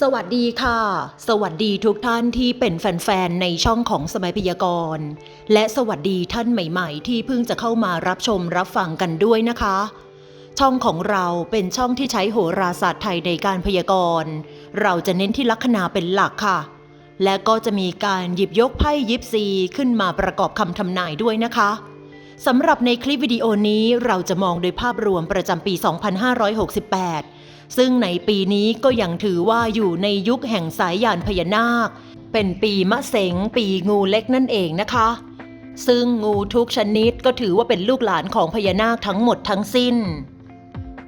สวัสดีค่ะ สวัสดีทุกท่านที่เป็นแฟนๆ ในช่องของสมัยพยากรณ์ และสวัสดีท่านใหม่ๆ ที่เพิ่งจะเข้ามารับชมรับฟังกันด้วยนะคะ ช่องของเราเป็นช่องที่ใช้โหราศาสตร์ไทยในการพยากรณ์ เราจะเน้นที่ลัคนาเป็นหลักค่ะ และก็จะมีการหยิบยกไพ่ยิปซีขึ้นมาประกอบคำทำนายด้วยนะคะสำหรับในคลิปวิดีโอนี้เราจะมองโดยภาพรวมประจำปี 2568 ซึ่งในปีนี้ก็ยังถือว่าอยู่ในยุคแห่งสายยานพญานาค เป็นปีมะเสงปีงูเล็กนั่นเองนะคะ ซึ่งงูทุกชนิดก็ถือว่าเป็นลูกหลานของพญานาคทั้งหมดทั้งสิ้น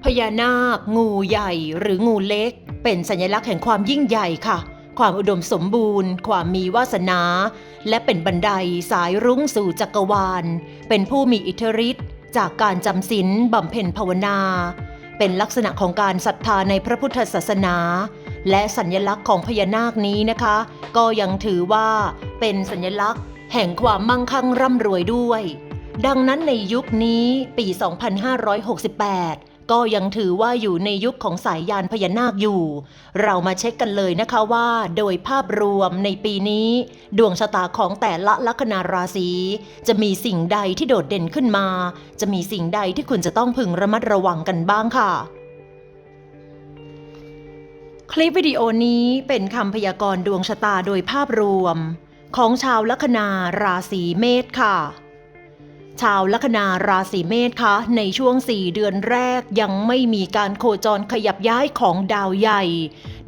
พญานาค งูใหญ่หรืองูเล็ก เป็นสัญลักษณ์แห่งความยิ่งใหญ่ค่ะความอุดมสมบูรณ์ ความมีวาสนา และเป็นบันไดสายรุ้งสู่จักรวาล เป็นผู้มีอิทธิฤทธิ์จากการจำศีลบำเพ็ญภาวนา เป็นลักษณะของการศรัทธาในพระพุทธศาสนา และสัญลักษณ์ของพญานาคนี้นะคะ ก็ยังถือว่าเป็นสัญลักษณ์ แห่งความมั่งคั่งร่ำรวยด้วย ดังนั้นในยุคนี้ปี 2568 ก็ยังถือว่าอยู่ในยุคของสายยานพญานาคอยู่ เรามาเช็คกันเลยนะคะว่า โดยภาพรวมในปีนี้ ดวงชะตาของแต่ละลัคนาราศี จะมีสิ่งใดที่โดดเด่นขึ้นมา จะมีสิ่งใดที่คุณจะต้องพึงระมัดระวังกันบ้างค่ะคลิปวิดีโอนี้เป็นคำพยากรณ์ดวงชะตาโดยภาพรวม ของชาวลัคนาราศีเมษค่ะ ชาวลัคนาราศีเมษคะในช่วง 4 เดือนแรกยังไม่มีการโคจรขยับย้ายของดาวใหญ่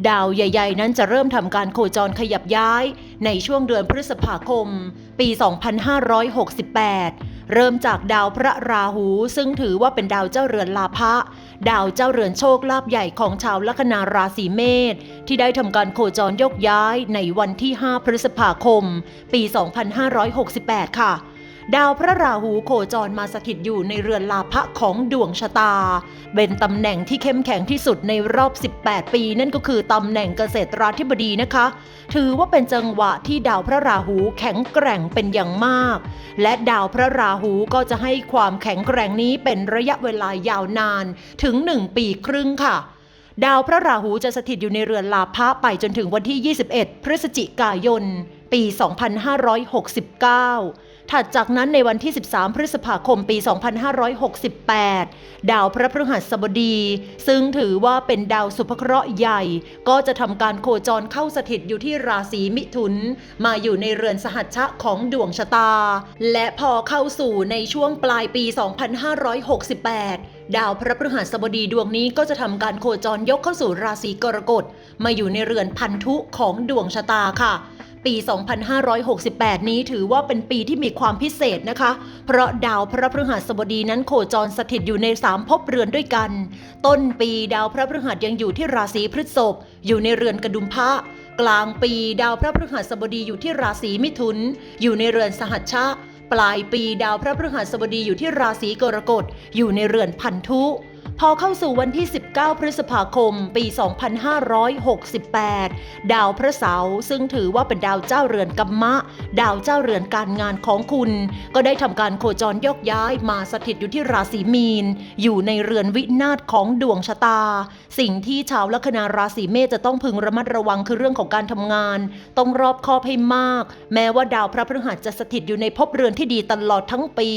ดาวใหญ่ ๆ นั้นจะเริ่มทำการโคจรขยับย้าย ในช่วงเดือนพฤษภาคม ปี 2568 เริ่มจากดาวพระราหูซึ่งถือว่าเป็นดาวเจ้าเรือนลาภะดาวเจ้าเรือนโชคลาภใหญ่ของชาวลัคนาราศีเมษที่ได้ทำการโคจรยกย้ายในวันที่ 5 พฤษภาคม ปี 2568 ค่ะ ดาวพระราหูโคจรมาสถิตอยู่ในเรือนลาภะของดวงชะตา เป็นตำแหน่งที่เข้มแข็งที่สุดในรอบ 18 ปี นั่นก็คือตำแหน่งเกษตราธิบดีนะคะ ถือว่าเป็นจังหวะที่ดาวพระราหูแข็งแกร่งเป็นอย่างมาก และดาวพระราหูก็จะให้ความแข็งแกร่งนี้เป็นระยะเวลายาวนานถึง 1 ปีครึ่งค่ะดาวพระราหูจะสถิตอยู่ในเรือนลาภะไปจนถึงวันที่ 21 พฤศจิกายน ปี 2569 ถัดจากนั้นในวันที่ 13 พฤษภาคมปี 2568 ดาวพระพฤหัสบดี ซึ่งถือว่าเป็นดาวสุภเคราะห์ใหญ่ ก็จะทำการโคจรเข้าสถิตอยู่ที่ราศีมิถุน มาอยู่ในเรือนสหัชชะของดวงชะตา และพอเข้าสู่ในช่วงปลายปี 2568ดาวพระพฤหัสบดีดวงนี้ก็จะทำการโคจรยกเข้าสู่ราศีกรกฎมาอยู่ในเรือนพันธุของดวงชะตาค่ะ ปี 2568 นี้ถือว่าเป็นปีที่มีความพิเศษนะคะ เพราะดาวพระพฤหัสบดีนั้นโคจรสถิตอยู่ในสามภพเรือนด้วยกัน ต้นปีดาวพระพฤหัสยังอยู่ที่ราศีพฤษภอยู่ในเรือนกระดุมพระกลางปีดาวพระพฤหัสบดีอยู่ที่ราศีมิถุน อยู่ในเรือนสหัชชะ ปลายปีดาวพระพฤหัสบดีอยู่ที่ราศีกรกฎอยู่ในเรือนพันธุ พอเข้าสู่วันที่ 19 พฤษภาคม ปี 2568 ดาวพระเสาร์ซึ่งถือว่าเป็นดาวเจ้าเรือนกัมมะ ดาวเจ้าเรือนการงานของคุณ ก็ได้ทำการโคจรยกย้ายมาสถิตอยู่ที่ราศีมีน อยู่ในเรือนวินาศของดวงชะตา สิ่งที่ชาวลัคนาราศีเมษจะต้องพึงระมัดระวังคือเรื่องของการทำงาน ต้องรอบคอบให้มาก แม้ว่าดาวพระพฤหัสจะสถิตอยู่ในภพเรือนที่ดีตลอดทั้งปี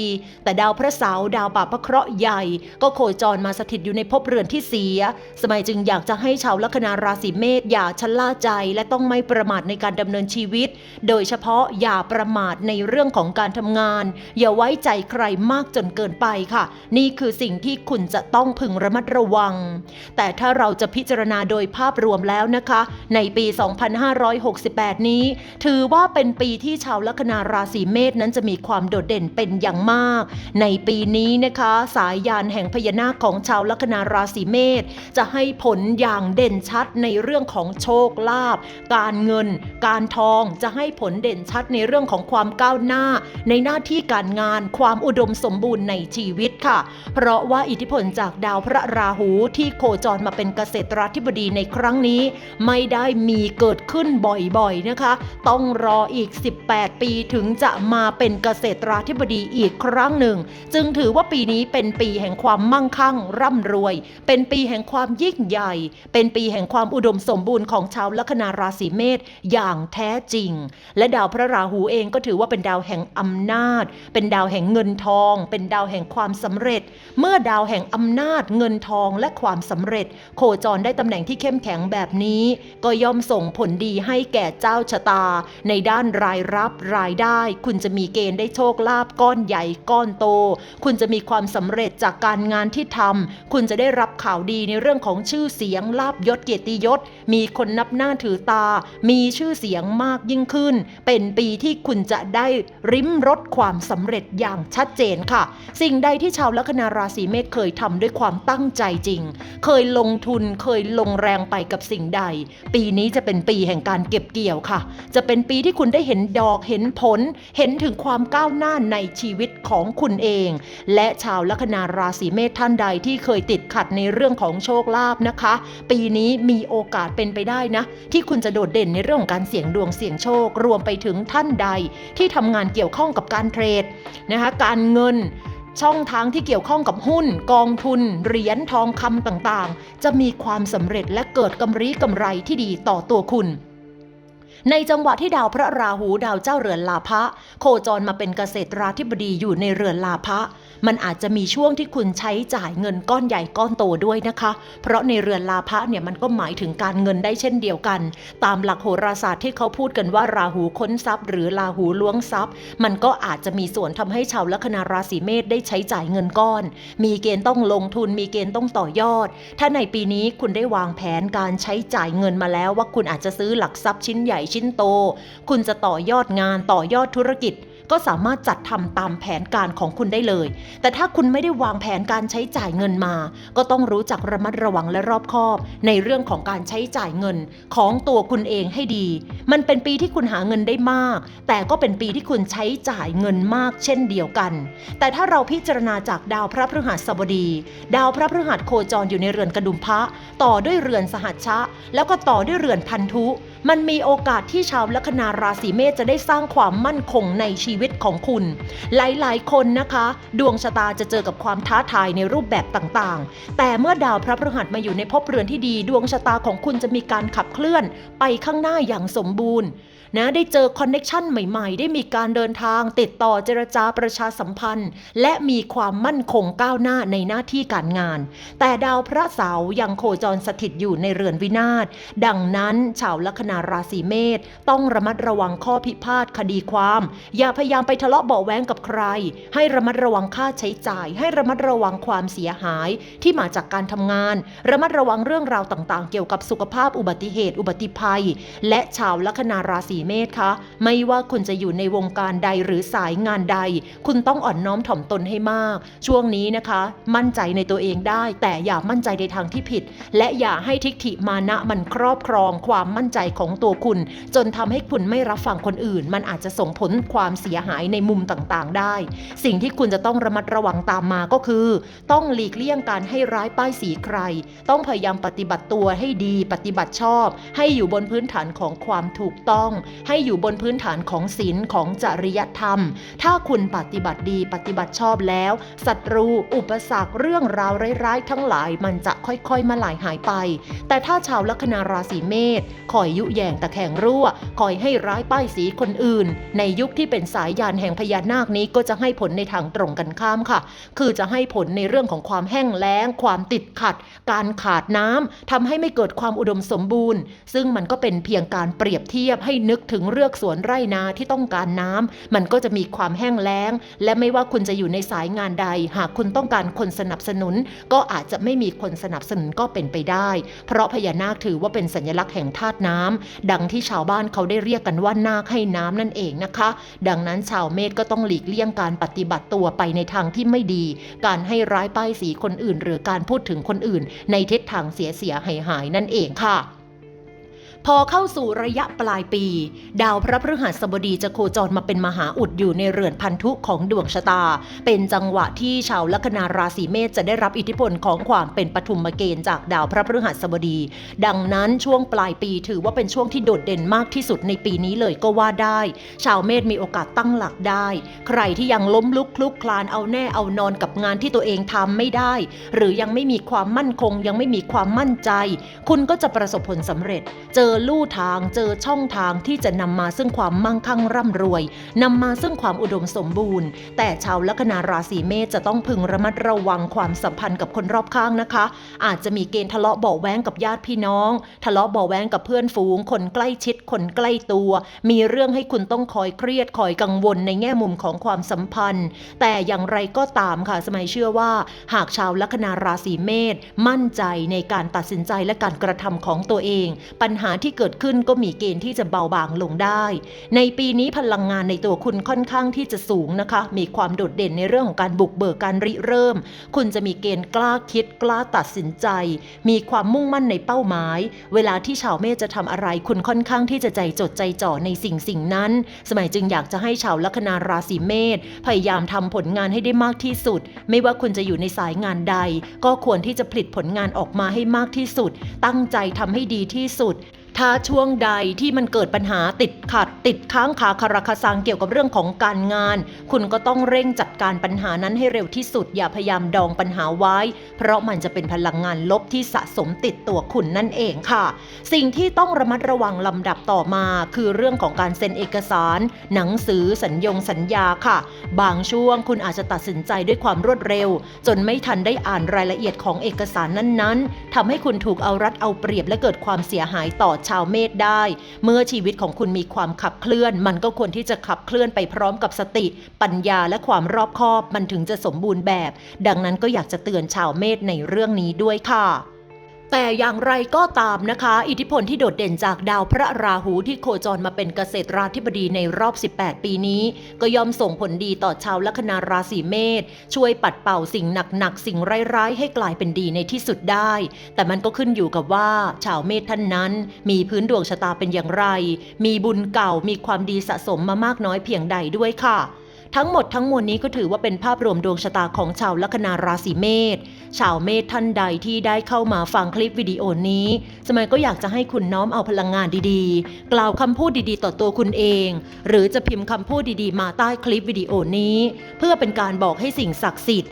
แต่ดาวพระเสาร์ดาวบาปพระเคราะห์ใหญ่ ก็โคจรมาสถิตอยู่ในภพเรือนที่เสีย สมัยจึงอยากจะให้ชาวลัคนาราศีเมษอย่าชะล่าใจ และต้องไม่ประมาทในการดำเนินชีวิต โดยเฉพาะอย่าประมาทในเรื่องของการทำงาน อย่าไว้ใจใครมากจนเกินไปค่ะ นี่คือสิ่งที่คุณจะต้องพึงระมัดระวัง แต่ถ้าเราจะพิจารณาโดยภาพรวมแล้วนะคะ ในปี 2568 นี้ ถือว่าเป็นปีที่ชาวลัคนาราศีเมษนั้นจะมีความโดดเด่นเป็นอย่างมาก ในปีนี้นะคะ สายยานแห่งพญานาคของชาวาวลัคนาราศีเมษจะให้ผลอย่างเด่นชัดในเรื่องของโชคลาภการเงิน การทองจะให้ผลเด่นชัดในเรื่องของความก้าวหน้า ในหน้าที่การงานความอุดมสมบูรณ์ในชีวิตค่ะ เพราะว่าอิทธิพลจากดาวพระราหูที่โคจรมาเป็นเกษตราธิบดีในครั้งนี้ ไม่ได้มีเกิดขึ้นบ่อยๆนะคะ ต้องรออีก 18 ปีถึงจะมาเป็นเกษตราธิบดีอีกครั้งหนึ่ง จึงถือว่าปีนี้เป็นปีแห่งความมั่งคั่งรร่ำรวย เป็นปีแห่งความยิ่งใหญ่ เป็นปีแห่งความอุดมสมบูรณ์ของชาวลัคนาราศีเมษอย่างแท้จริง และดาวพระราหูเองก็ถือว่าเป็นดาวแห่งอำนาจ เป็นดาวแห่งเงินทอง เป็นดาวแห่งความสำเร็จ เมื่อดาวแห่งอำนาจเงินทองและความสำเร็จ โคจรได้ตำแหน่งที่เข้มแข็งแบบนี้ ก็ย่อมส่งผลดีให้แก่เจ้าชะตา ในด้านรายรับรายได้ คุณจะมีเกณฑ์ได้โชคลาภก้อนใหญ่ก้อนโต คุณจะมีความสำเร็จจากการงานที่ทำคุณจะได้รับข่าวดีในเรื่องของชื่อเสียงลาบยศเกียรติยศ มีคนนับหน้าถือตา มีชื่อเสียงมากยิ่งขึ้น เป็นปีที่คุณจะได้ริมรสความสำเร็จอย่างชัดเจนค่ะ สิ่งใดที่ชาวลัคนาราศีเมษเคยทำด้วยความตั้งใจจริง เคยลงทุนเคยลงแรงไปกับสิ่งใด ปีนี้จะเป็นปีแห่งการเก็บเกี่ยวค่ะ จะเป็นปีที่คุณได้เห็นดอกเห็นผล เห็นถึงความก้าวหน้าในชีวิตของคุณเอง และชาวลัคนาราศีเมษท่านใดที่เคยติดขัดในเรื่องของโชคลาภนะคะ ปีนี้มีโอกาสเป็นไปได้นะ ที่คุณจะโดดเด่นในเรื่องของการเสี่ยงดวงเสี่ยงโชค รวมไปถึงท่านใด ที่ทำงานเกี่ยวข้องกับการเทรดนะคะการเงินช่องทางที่เกี่ยวข้องกับหุ้น กองทุน เหรียญทองคำต่างๆ จะมีความสำเร็จและเกิดกำไรกำไรที่ดีต่อตัวคุณ ในจังหวะที่ดาวพระราหูดาวเจ้าเรือนลาภะโคจรมาเป็นเกษตราธิบดีอยู่ในเรือนลาภะมันอาจจะมีช่วงที่คุณใช้จ่ายเงินก้อนใหญ่ก้อนโตด้วยนะคะ เพราะในเรือนลาภะเนี่ยมันก็หมายถึงการเงินได้เช่นเดียวกัน ตามหลักโหราศาสตร์ที่เขาพูดกันว่าราหูค้นทรัพย์ หรือราหูล้วงทรัพย์ มันก็อาจจะมีส่วนทำให้ชาวลัคนาราศีเมษได้ใช้จ่ายเงินก้อน มีเกณฑ์ต้องลงทุนมีเกณฑ์ต้องต่อยอด ถ้าในปีนี้คุณได้วางแผนการใช้จ่ายเงินมาแล้วว่าคุณอาจจะซื้อหลักทรัพย์ชิ้นใหญ่ชิ้นโต คุณจะต่อยอดงานต่อยอดธุรกิจ ก็สามารถจัดทำตามแผนการของคุณได้เลย แต่ถ้าคุณไม่ได้วางแผนการใช้จ่ายเงินมา ก็ต้องรู้จักระมัดระวังและรอบคอบ ในเรื่องของการใช้จ่ายเงินของตัวคุณเองให้ดี มันเป็นปีที่คุณหาเงินได้มาก แต่ก็เป็นปีที่คุณใช้จ่ายเงินมาก เช่นเดียวกัน แต่ถ้าเราพิจารณาจากดาวพระพฤหัสบดี ดาวพระพฤหัสโคจรอยู่ในเรือนกระดุมพระ ต่อด้วยเรือนสหัชชะ แล้วก็ต่อด้วยเรือนพันธุ มันมีโอกาสที่ชาวลัคนาราศีเมษจะได้สร้างความมั่นคงในชีวิตของคุณ หลายๆ คนนะคะ ดวงชะตาจะเจอกับความท้าทายในรูปแบบต่างๆ แต่เมื่อดาวพระพฤหัสมาอยู่ในภพเรือนที่ดี ดวงชะตาของคุณจะมีการขับเคลื่อน ไปข้างหน้าอย่างสมบูรณ์ นะได้เจอคอนเน็ชันใหม่ๆ ได้มีการเดินทาง ติดต่อเจรจาประชาสัมพันธ์ และมีความมั่นคงก้าวหน้าในหน้าที่การงาน แต่ดาวพระเสาร์ยังโคจรสถิตอยู่ในเรือนวินาศดังนั้นชาวลัคนาราศีเมษต้องระมัดระวังข้อพิพาทคดีความ อย่าพยายามไปทะเลาะเบาแว้งกับใคร ให้ระมัดระวังค่าใช้จ่าย ให้ระมัดระวังความเสียหายที่มาจากการทำงาน ระมัดระวังเรื่องราวต่างๆ เกี่ยวกับสุขภาพอุบัติเหตุ อุบัติภัย และชาวลัคนาราศีเมษคะ ไม่ว่าคุณจะอยู่ในวงการใดหรือสายงานใด คุณต้องอ่อนน้อมถ่อมตนให้มาก ช่วงนี้นะคะ มั่นใจในตัวเองได้ แต่อย่ามั่นใจในทางที่ผิด และอย่าให้ทิฏฐิมานะมันครอบครองความมั่นใจของตัวคุณ จนทำให้คุณไม่รับฟังคนอื่น มันอาจจะส่งผลความเสียหายในมุมต่างๆ ได้ สิ่งที่คุณจะต้องระมัดระวังตามมาก็คือ ต้องหลีกเลี่ยงการให้ร้ายป้ายสีใคร ต้องพยายามปฏิบัติตัวให้ดีปฏิบัติชอบ ให้อยู่บนพื้นฐานของความถูกต้องให้อยู่บนพื้นฐานของศีลของจริยธรรม ถ้าคุณปฏิบัติดีปฏิบัติชอบแล้วศัตรู อุปสรรคเรื่องราวร้ายๆ ทั้งหลายมันจะค่อยๆมาหลายหายไป แต่ถ้าชาวลัคนาราศีเมษคอยยุแยงตะแคงรั่ว คอยให้ร้ายป้ายสีคนอื่น ในยุคที่เป็นสายยานแห่งพญานาคนี้ก็จะให้ผลในทางตรงกันข้ามค่ะ คือจะให้ผลในเรื่องของความแห้งแล้ง ความติดขัด การขาดน้ำทำให้ไม่เกิดความอุดมสมบูรณ์ ซึ่งมันก็เป็นเพียงการเปรียบเทียบให้นึกึกถึงเรือกสวนไร่นาที่ต้องการน้ำมันก็จะมีความแห้งแล้ง และไม่ว่าคุณจะอยู่ในสายงานใด หากคุณต้องการคนสนับสนุน ก็อาจจะไม่มีคนสนับสนุนก็เป็นไปได้ เพราะพญานาคถือว่าเป็นสัญลักษณ์แห่งธาตุน้ำดังที่ชาวบ้านเขาได้เรียกกันว่านาคให้น้ำนั่นเองนะคะ ดังนั้นชาวเมษก็ต้องหลีกเลี่ยงการปฏิบัติตัวไปในทางที่ไม่ดี การให้ร้ายป้ายสีคนอื่น หรือการพูดถึงคนอื่น ในทิศทางเสียเสียหายหายนั่นเองค่ะ พอเข้าสู่ระยะปลายปี ดาวพระพฤหัสบดีจะโคจรมาเป็นมหาอุดอยู่ในเรือนพันธุของดวงชะตา เป็นจังหวะที่ชาวลัคนาราศีเมษจะได้รับอิทธิพลของความเป็นปฐุมเกณฑ์จากดาวพระพฤหัสบดี ดังนั้นช่วงปลายปีถือว่าเป็นช่วงที่โดดเด่นมากที่สุดในปีนี้เลยก็ว่าได้ ชาวเมษมีโอกาสตั้งหลักได้ ใครที่ยังล้มลุกคลุกคลานเอาแน่เอานอนกับงานที่ตัวเองทำไม่ได้ หรือยังไม่มีความมั่นคงยังไม่มีความมั่นใจ คุณก็จะประสบผลสำเร็จ เจออลู่ทาง เจอช่องทางที่จะนำมาซึ่งความมั่งคั่งร่ำรวยนำมาซึ่งความอุดมสมบูรณ์ แต่ชาวลัคนาราศีเมษจะต้องพึงระมัดระวังความสัมพันธ์กับคนรอบข้างนะคะ อาจจะมีเกณฑ์ทะเลาะเบาแว้งกับญาติพี่น้อง ทะเลาะเบาแว้งกับเพื่อนฝูง คนใกล้ชิดคนใกล้ตัว มีเรื่องให้คุณต้องคอยเครียดคอยกังวลในแง่มุมของความสัมพันธ์ แต่อย่างไรก็ตามค่ะสมัยเชื่อว่า หากชาวลัคนาราศีเมษมั่นใจในการตัดสินใจและการกระทำของตัวเอง ปัญหาที่เกิดขึ้นก็มีเกณฑ์ที่จะเบาบางลงได้ ในปีนี้พลังงานในตัวคุณค่อนข้างที่จะสูงนะคะ มีความโดดเด่นในเรื่องของการบุกเบิกการริเริ่ม คุณจะมีเกณฑ์กล้าคิดกล้าตัดสินใจ มีความมุ่งมั่นในเป้าหมาย เวลาที่ชาวเมษจะทำอะไร คุณค่อนข้างที่จะใจจดใจจ่อในสิ่งสิ่งนั้น สมัยจึงอยากจะให้ชาวลัคนาราศีเมษพยายามทำผลงานให้ได้มากที่สุด ไม่ว่าคุณจะอยู่ในสายงานใด ก็ควรที่จะผลิตผลงานออกมาให้มากที่สุด ตั้งใจทำให้ดีที่สุดถ้าช่วงใดที่มันเกิดปัญหาติดขัด ติดค้างคาคาราคาซังเกี่ยวกับเรื่องของการงาน คุณก็ต้องเร่งจัดการปัญหานั้นให้เร็วที่สุด อย่าพยายามดองปัญหาไว้ เพราะมันจะเป็นพลังงานลบที่สะสมติดตัวคุณนั่นเองค่ะ สิ่งที่ต้องระมัดระวังลำดับต่อมา คือเรื่องของการเซ็นเอกสาร หนังสือสัญญงสัญญาค่ะ บางช่วงคุณอาจจะตัดสินใจด้วยความรวดเร็ว จนไม่ทันได้อ่านรายละเอียดของเอกสารนั้นๆทำให้คุณถูกเอารัดเอาเปรียบและเกิดความเสียหายต่อชาวเมษได้ เมื่อชีวิตของคุณมีความขับเคลื่อน มันก็ควรที่จะขับเคลื่อนไปพร้อมกับสติ ปัญญาและความรอบคอบมันถึงจะสมบูรณ์แบบ ดังนั้นก็อยากจะเตือนชาวเมษในเรื่องนี้ด้วยค่ะ แต่อย่างไรก็ตามนะคะ อิทธิพลที่โดดเด่นจากดาวพระราหูที่โคจรมาเป็นเกษตราธิบดีในรอบ 18 ปีนี้ ก็ย่อมส่งผลดีต่อชาวลัคนาราศีเมษช่วยปัดเป่าสิ่งหนักๆ สิ่งร้ายๆ ให้กลายเป็นดีในที่สุดได้ แต่มันก็ขึ้นอยู่กับว่า ชาวเมษท่านนั้น มีพื้นดวงชะตาเป็นอย่างไร มีบุญเก่ามีความดีสะสมมามากน้อยเพียงใดด้วยค่ะ ทั้งหมดทั้งมวลนี้ก็ถือว่าเป็นภาพรวมดวงชะตาของชาวลัคนาราศีเมษ ชาวเมษท่านใดที่ได้เข้ามาฟังคลิปวิดีโอนี้สมัยก็อยากจะให้คุณน้อมเอาพลังงานดีๆ กล่าวคำพูดดีๆ ต่อตัวคุณเอง หรือจะพิมพ์คำพูดดีๆ มาใต้คลิปวิดีโอนี้ เพื่อเป็นการบอกให้สิ่งศักดิ์สิทธิ์